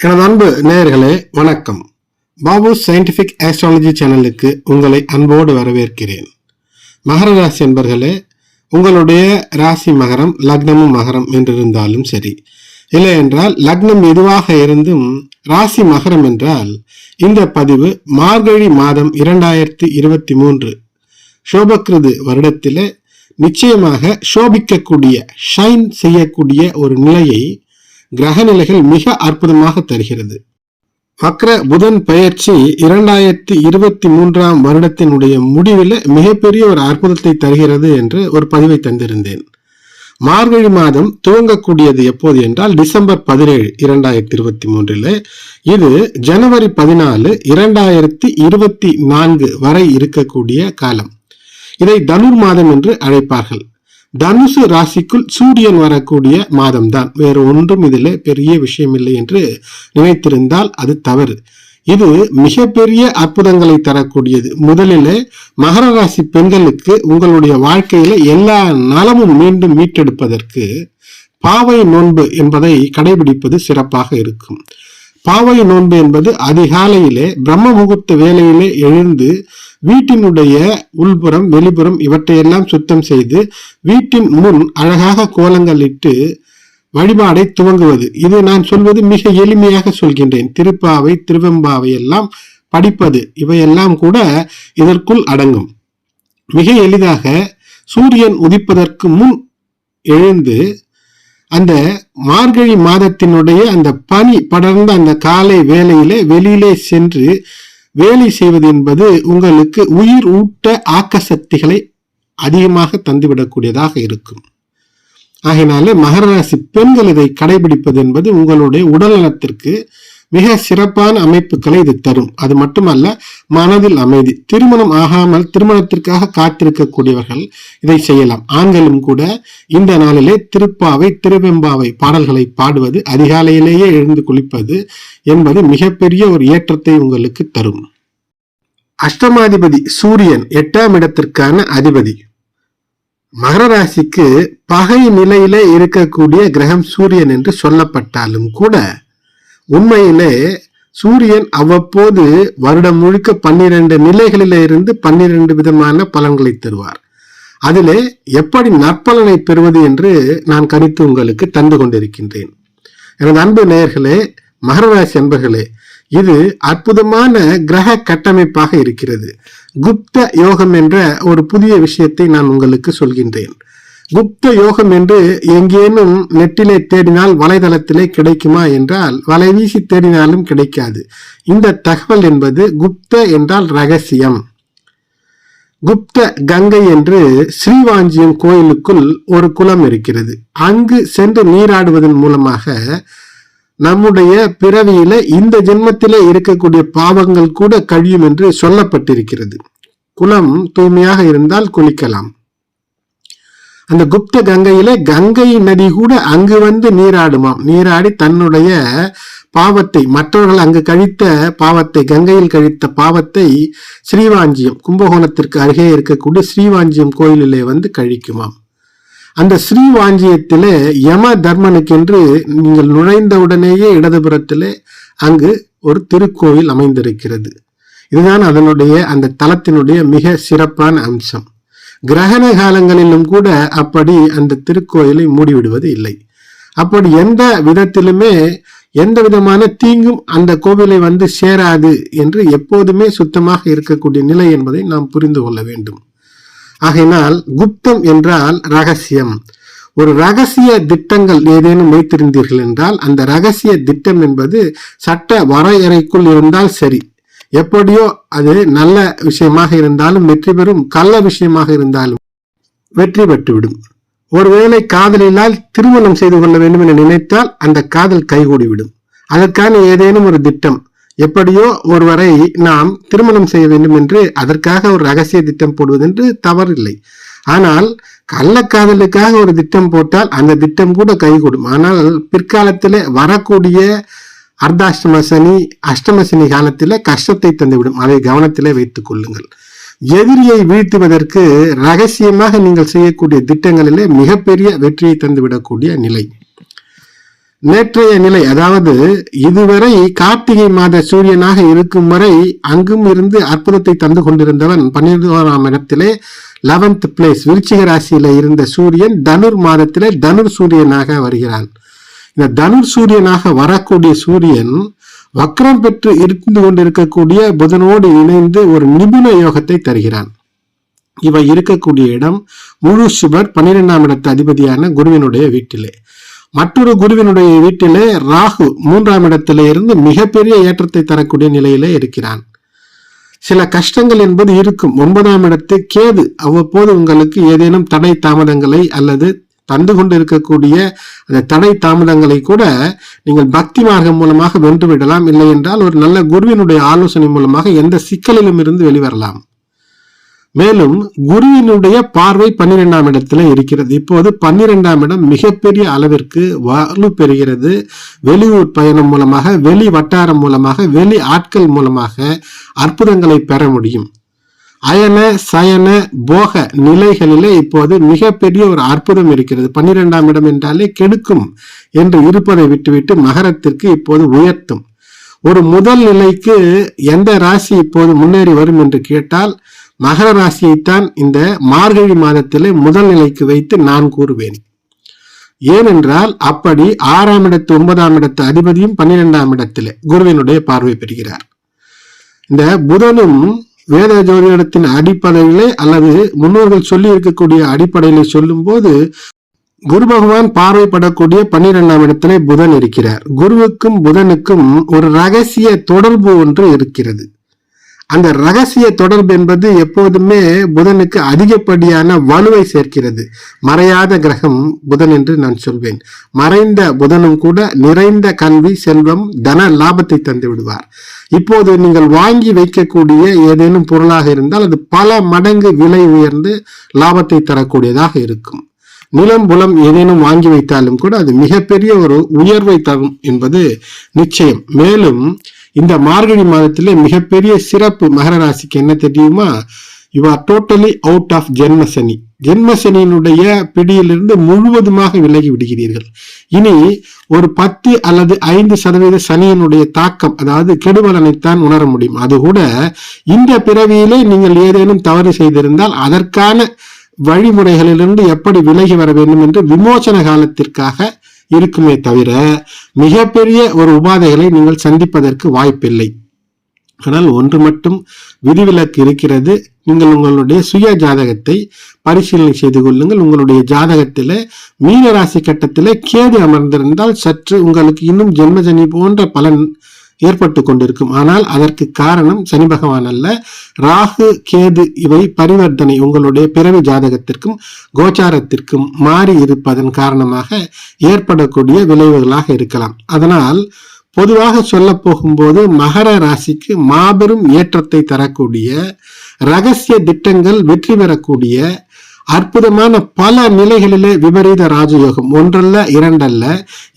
எனது அன்பு நேயர்களே வணக்கம். பாபு சயின்டிபிக் ஆஸ்ட்ராலஜி சேனலுக்கு உங்களை அன்போடு வரவேற்கிறேன். மகர ராசி என்பர்களே உங்களுடைய ராசி மகரம் லக்னமும் மகரம் என்றிருந்தாலும் சரி. இல்லை என்றால் லக்னம் எதுவாக இருந்தும் ராசி மகரம் என்றால் இந்த பதிவு மார்கழி மாதம் இரண்டாயிரத்தி இருபத்தி மூன்று சோபக்ருது வருடத்திலே நிச்சயமாக சோபிக்கக்கூடிய ஷைன் செய்யக்கூடிய ஒரு நிலையை கிரக நிலைகள் மிக அற்புதமாக தருகிறது. வக்ர புதன் பயிற்சி இரண்டாயிரத்தி இருபத்தி மூன்றாம் வருடத்தினுடைய முடிவில் மிகப்பெரிய ஒரு அற்புதத்தை தருகிறது என்று ஒரு பதிவை தந்திருந்தேன். மார்கழி மாதம் துவங்கக்கூடியது எப்போது என்றால் டிசம்பர் பதினேழு இரண்டாயிரத்தி இருபத்தி மூன்றில். இது ஜனவரி பதினாலு இரண்டாயிரத்தி இருபத்தி நான்கு வரை இருக்கக்கூடிய காலம். இதை தனுர் மாதம் என்று அழைப்பார்கள். தனுசு ராசிக்குள் சூரியன் வரக்கூடிய மாதம்தான். வேறு ஒன்றும் இதில் பெரிய விஷயம் இல்லை என்று நினைத்திருந்தால் அது தவறு. இது மிகப்பெரிய அற்புதங்களை தரக்கூடியது. முதலில் மகர ராசி பெண்களுக்கு உங்களுடைய வாழ்க்கையில எல்லா நலமும் மீண்டும் மீட்டெடுப்பதற்கு பாவை நோன்பு என்பதை கடைபிடிப்பது சிறப்பாக இருக்கும். பாவை நோன்பு என்பது அதிகாலையிலே பிரம்ம முகூர்த்த வேலையிலே எழுந்து வீட்டினுடைய உள்புறம் வெளிப்புறம் இவற்றையெல்லாம் சுத்தம் செய்து வீட்டின் முன் அழகாக கோலங்களிட்டு வழிபாடை துவங்குவது. இது நான் சொல்வது மிக எளிமையாக சொல்கின்றேன். திருப்பாவை திருவெம்பாவை எல்லாம் படிப்பது இவையெல்லாம் கூட இதற்குள் அடங்கும். மிக எளிதாக சூரியன் உதிப்பதற்கு முன் எழுந்து அந்த மார்கழி மாதத்தினுடைய அந்த பனி படர்ந்த அந்த காலை வேலையிலே வெளியிலே சென்று வேலை செய்வது என்பது உங்களுக்கு உயிர் ஊட்ட ஆக்க சக்திகளை அதிகமாக தந்துவிடக்கூடியதாக இருக்கும். ஆகையினாலே மகர ராசி பெண்கள் இதை கடைபிடிப்பது என்பது உங்களுடைய உடல் நலத்திற்கு மிக சிறப்பான அமைப்புகளை இது தரும். அது மட்டுமல்ல மனதில் அமைதி திருமணம் ஆகாமல் திருமணத்திற்காக காத்திருக்கக்கூடியவர்கள் இதை செய்யலாம். ஆண்களும் கூட இந்த நாளிலே திருப்பாவை திருவெம்பாவை பாடல்களை பாடுவது அதிகாலையிலேயே எழுந்து குளிப்பது என்பது மிகப்பெரிய ஒரு ஏற்றத்தை உங்களுக்கு தரும். அஷ்டமாதிபதி சூரியன் எட்டாம் இடத்திற்கான அதிபதி. மகர ராசிக்கு பகை நிலையிலே இருக்கக்கூடிய கிரகம் சூரியன் என்று சொல்லப்பட்டாலும் கூட உண்மையிலே சூரியன் அவ்வப்போது வருடம் முழுக்க பன்னிரண்டு நிலைகளில இருந்து பன்னிரண்டு விதமான பலன்களை தருவார். அதிலே எப்படி நற்பலனை பெறுவது என்று நான் கணித்து உங்களுக்கு தந்து கொண்டிருக்கின்றேன். எனது அன்பு நேயர்களே மகர ராசி அன்பர்களே இது அற்புதமான கிரக கட்டமைப்பாக இருக்கிறது. குப்த யோகம் என்ற ஒரு புதிய விஷயத்தை நான் உங்களுக்கு சொல்கின்றேன். குப்த யோகம் என்று எங்கேனும் நெட்டிலே தேடினால் வலைதளத்திலே கிடைக்குமா என்றால் வலை வீசி தேடினாலும் கிடைக்காது. இந்த தகவல் என்பது குப்த என்றால் ரகசியம். குப்த கங்கை என்று ஸ்ரீவாஞ்சியம் கோயிலுக்குள் ஒரு குளம் இருக்கிறது. அங்கு சென்று நீராடுவதன் மூலமாக நம்முடைய பிறவியில இந்த ஜென்மத்திலே இருக்கக்கூடிய பாவங்கள் கூட கழியும் என்று சொல்லப்பட்டிருக்கிறது. குளம் தூய்மையாக இருந்தால் குளிக்கலாம். அந்த குப்த கங்கையில கங்கை நதி கூட அங்கு வந்து நீராடுமாம். நீராடி தன்னுடைய பாவத்தை மற்றவர்கள் அங்கு கழித்த பாவத்தை கங்கையில் கழித்த பாவத்தை ஸ்ரீவாஞ்சியம் கும்பகோணத்திற்கு அருகே இருக்கக்கூடிய ஸ்ரீவாஞ்சியம் கோயிலிலே வந்து கழிக்குமாம். அந்த ஸ்ரீவாஞ்சியத்திலே யம தர்மனுக்கென்று நீங்கள் நுழைந்தவுடனேயே இடதுபுறத்திலே அங்கு ஒரு திருக்கோயில் அமைந்திருக்கிறது. இதுதான் அதனுடைய அந்த தலத்தினுடைய மிக சிறப்பான அம்சம். கிரகண காலங்களிலும் கூட அப்படி அந்த திருக்கோயிலை மூடிவிடுவது இல்லை. அப்படி எந்த விதத்திலுமே எந்த விதமான தீங்கும் அந்த கோவிலை வந்து சேராது என்று எப்போதுமே சுத்தமாக இருக்கக்கூடிய நிலை என்பதை நாம் புரிந்து கொள்ள வேண்டும். ஆகையினால் குப்தம் என்றால் ரகசியம். ஒரு ரகசிய திட்டங்கள் ஏதேனும் வைத்திருந்தீர்கள் என்றால் அந்த ரகசிய திட்டம் என்பது சட்ட வரையறைக்குள் இருந்தால் சரி. எப்படியோ அது நல்ல விஷயமாக இருந்தாலும் வெற்றி பெறும் கள்ள விஷயமாக இருந்தாலும் வெற்றி பெற்றுவிடும். ஒருவேளை காதலினால் திருமணம் செய்து கொள்ள வேண்டும் என நினைத்தால் அந்த காதல் கைகூடிவிடும். அதற்கான ஏதேனும் ஒரு திட்டம். எப்படியோ ஒருவரை நாம் திருமணம் செய்ய வேண்டும் என்று அதற்காக ஒரு ரகசிய திட்டம் போடுவது என்று தவறில்லை. ஆனால் கள்ளக்காதலுக்காக ஒரு திட்டம் போட்டால் அந்த திட்டம் கூட கைகூடும். ஆனால் பிற்காலத்தில் வரக்கூடிய அர்த்தாஷ்டம சனி அஷ்டம சனி காலத்தில் கஷ்டத்தை தந்துவிடும். அதை கவனத்திலே வைத்துக் கொள்ளுங்கள். எதிரியை வீழ்த்துவதற்கு ரகசியமாக நீங்கள் செய்யக்கூடிய திட்டங்களிலே மிகப்பெரிய வெற்றியை தந்துவிடக்கூடிய நிலை. நேற்றைய நிலை அதாவது இதுவரை கார்த்திகை மாத சூரியனாக இருக்கும் வரை அங்கும் இருந்து அற்புதத்தை தந்து கொண்டிருந்தவன் பன்னிரெண்டாம் இடத்திலே லெவன்த் பிளேஸ் விருச்சிக ராசியில இருந்த சூரியன் தனுர் மாதத்திலே தனுர் சூரியனாக வருகிறான். இந்த தனுர் சூரியனாக வரக்கூடிய சூரியன் வக்ரம் பெற்று இருந்து கொண்டிருக்கக்கூடிய புதனோடு இணைந்து ஒரு நிபுண யோகத்தை தருகிறான். இவை இருக்கக்கூடிய இடம் முழு சுபர் பன்னிரெண்டாம் இடத்து அதிபதியான குருவினுடைய வீட்டிலே. மற்றொரு குருவினுடைய வீட்டிலே ராகு மூன்றாம் இடத்திலே இருந்து மிகப்பெரிய ஏற்றத்தை தரக்கூடிய நிலையிலே இருக்கிறான். சில கஷ்டங்கள் என்பது இருக்கும். ஒன்பதாம் இடத்து கேது அவ்வப்போது உங்களுக்கு ஏதேனும் தடை தாமதங்களை அல்லது தந்து கொண்டு இருக்கக்கூடிய அந்த தடை தாமதங்களை கூட நீங்கள் பக்தி மார்க்கம் மூலமாக வென்று விடலாம். இல்லை என்றால் ஒரு நல்ல குருவினுடைய ஆலோசனை மூலமாக எந்த சிக்கலிலும் இருந்து வெளிவரலாம். மேலும் குருவினுடைய பார்வை பன்னிரெண்டாம் இடத்துல இருக்கிறது. இப்போது பன்னிரெண்டாம் இடம் மிகப்பெரிய அளவிற்கு வலு பெறுகிறது. வெளியூர் பயணம் மூலமாக வெளி வட்டாரம் மூலமாக வெளி ஆட்கள் மூலமாக அற்புதங்களை பெற முடியும். அயன சயன போக நிலைகளிலே இப்போது மிகப்பெரிய ஒரு அற்புதம் இருக்கிறது. பன்னிரெண்டாம் இடம் என்றாலே கெடுக்கும் என்று இருப்பதை விட்டுவிட்டு மகரத்திற்கு இப்போது உயர்த்தும். ஒரு முதல் நிலைக்கு எந்த ராசி இப்போது முன்னேறி வரும் என்று கேட்டால் மகர ராசியைத்தான் இந்த மார்கழி மாதத்திலே முதல் நிலைக்கு வைத்து நான் கூறுவேன். ஏனென்றால் அப்படி ஆறாம் இடத்து ஒன்பதாம் இடத்து அதிபதியும் பன்னிரெண்டாம் இடத்திலே குருவினுடைய பார்வை பெறுகிறார். இந்த புதனும் வேத ஜோதிடத்தின் அடிப்படையிலே அல்லது முன்னோர்கள் சொல்லி இருக்கக்கூடிய அடிப்படையிலே சொல்லும் போது குரு பகவான் பார்வைப்படக்கூடிய பன்னிரெண்டாம் இடத்திலே புதன் இருக்கிறார். குருவுக்கும் புதனுக்கும் ஒரு ரகசிய தொடர்பு ஒன்று இருக்கிறது. அந்த ரகசிய தொடர்பு என்பது எப்போதுமே புதனுக்கு அதிகப்படியான வலுவை சேர்க்கிறது. மறையாத கிரகம் புதன் என்று நான் சொல்வேன். மறைந்த புதனும் கூட நிறைந்த கல்வி செல்வம் தன லாபத்தை தந்து விடுவார். இப்போது நீங்கள் வாங்கி வைக்கக்கூடிய ஏதேனும் பொருளாக இருந்தால் அது பல மடங்கு விலை உயர்ந்து லாபத்தை தரக்கூடியதாக இருக்கும். நிலம் புலம் ஏதேனும் வாங்கி வைத்தாலும் கூட அது மிகப்பெரிய ஒரு உயர்வை தரும் என்பது நிச்சயம். மேலும் இந்த மார்கழி மாதத்துல மிகப்பெரிய சிறப்பு மகர ராசிக்கு என்ன தெரியுமா? You are totally out of ஜென்மசனி. ஜென்மசனியினுடைய பிடியிலிருந்து முழுவதுமாக விலகி விடுகிறீர்கள். இனி ஒரு பத்து அல்லது ஐந்து சதவீத சனியினுடைய தாக்கம் அதாவது கெடுபலனைத்தான் உணர முடியும். அது கூட இந்த பிறவியிலே நீங்கள் ஏதேனும் தவறு செய்திருந்தால் அதற்கான வழிமுறைகளிலிருந்து எப்படி விலகி வர வேண்டும் என்று விமோசன காலத்திற்காக இருக்குமே தவிர மிகப்பெரிய ஒரு உபாதைகளை நீங்கள் சந்திப்பதற்கு வாய்ப்பில்லை. ஆனால் ஒன்று மட்டும் விதிவிலக்கு இருக்கிறது. நீங்கள் உங்களுடைய சுய ஜாதகத்தை பரிசீலனை செய்து கொள்ளுங்கள். உங்களுடைய ஜாதகத்தில் மீனராசி கட்டத்திலே கேது அமர்ந்திருந்தால் சற்று உங்களுக்கு இன்னும் ஜென்மஜனி போன்ற பலன் ஏற்பட்டு கொண்டிருக்கும். ஆனால் அதற்கு காரணம் சனி பகவான் அல்ல. ராகு கேது இவை பரிவர்த்தனை உங்களுடைய பிறவி ஜாதகத்திற்கும் கோச்சாரத்திற்கும் மாறி இருப்பதன் காரணமாக ஏற்படக்கூடிய விளைவுகளாக இருக்கலாம். அதனால் பொதுவாக சொல்ல போகும்போது மகர ராசிக்கு மாபெரும் ஏற்றத்தை தரக்கூடிய ரகசிய திட்டங்கள் வெற்றி பெறக்கூடிய அற்புதமான பல நிலைகளிலே விபரீத ராஜயோகம். ஒன்றல்ல இரண்டல்ல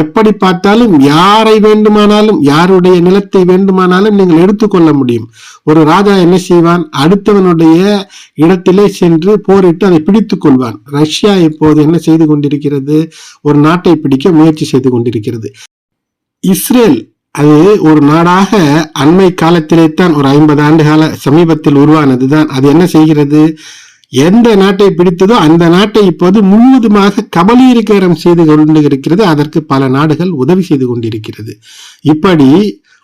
எப்படி பார்த்தாலும் யாரை வேண்டுமானாலும் யாருடைய நிலத்தை வேண்டுமானாலும் நீங்கள் எடுத்துக்கொள்ள முடியும். ஒரு ராஜா என்ன செய்வான்? அடுத்தவனுடைய இடத்திலே சென்று போரிட்டு அதை பிடித்துக் கொள்வான். ரஷ்யா இப்போது என்ன செய்து கொண்டிருக்கிறது? ஒரு நாட்டை பிடிக்க முயற்சி செய்து கொண்டிருக்கிறது. இஸ்ரேல் அது ஒரு நாடாக அண்மை காலத்திலே தான் ஒரு ஐம்பது ஆண்டு கால சமீபத்தில் உருவானதுதான். அது என்ன செய்கிறது? எந்த நாட்டை பிடித்ததோ அந்த நாட்டை இப்போது முழுவதுமாக கபலீகரம் செய்து கொண்டு இருக்கிறது. அதற்கு பல நாடுகள் உதவி செய்து கொண்டிருக்கிறது. இப்படி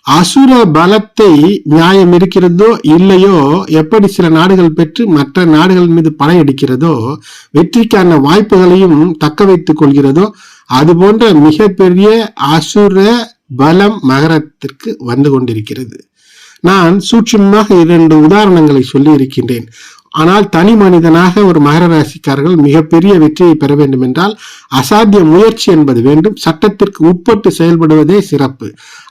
அசுர பலத்தை நியாயம் இருக்கிறதோ இல்லையோ எப்படி சில நாடுகள் பெற்று மற்ற நாடுகள் மீது படையெடுக்கிறதோ வெற்றிக்கான வாய்ப்புகளையும் தக்க வைத்துக் கொள்கிறதோ அது போன்ற மிகப்பெரிய அசுர பலம் மகரத்திற்கு வந்து கொண்டிருக்கிறது. நான் சூட்சமாக இரண்டு உதாரணங்களை சொல்லி இருக்கின்றேன் ஆனால் தனி மனிதனாக ஒரு மகர ராசிக்காரர்கள் மிகப்பெரிய வெற்றியை பெற வேண்டும் என்றால் அசாத்திய முயற்சி என்பது வேண்டும். சட்டத்திற்கு உட்பட்டு செயல்படுவதே சிறப்பு.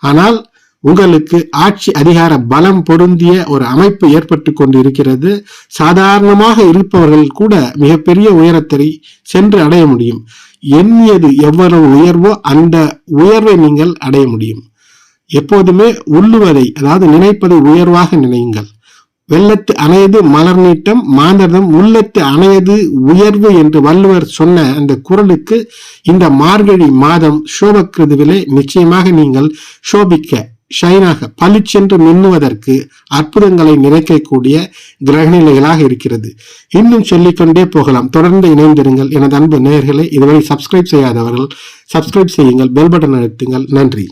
ஆனால் உங்களுக்கு ஆட்சி அதிகார பலம் பொருந்திய ஒரு அமைப்பு ஏற்பட்டு கொண்டு இருக்கிறது சாதாரணமாக இருப்பவர்கள் கூட மிகப்பெரிய உயரத்தை சென்று அடைய முடியும். எண்ணியது எவ்வளவு உயர்வோ அந்த உயர்வை நீங்கள் அடைய முடியும். எப்போதுமே உள்ளுவதை அதாவது நினைப்பதை உயர்வாக நினையுங்கள். வெள்ளத்து அணையது மலர் நீட்டம் மாந்தர்தம் உள்ளத்து அணையது உயர்வு என்று வள்ளுவர் சொன்ன அந்த குரலுக்கு இந்த மார்கழி மாதம் சோபக்கிருதுவிலே நிச்சயமாக நீங்கள் சோபிக்க ஷைனாக பளிச்சென்று மின்னுவதற்கு அற்புதங்களை நிறைக்கக்கூடிய கிரகநிலைகளாக இருக்கிறது. இன்னும் சொல்லிக்கொண்டே போகலாம். தொடர்ந்து இணைந்திருங்கள். எனது அன்பு நேயர்களை இதுவரை சப்ஸ்கிரைப் செய்யாதவர்கள் சப்ஸ்கிரைப் செய்யுங்கள் பெல் பட்டன் அழுத்துங்கள். நன்றி.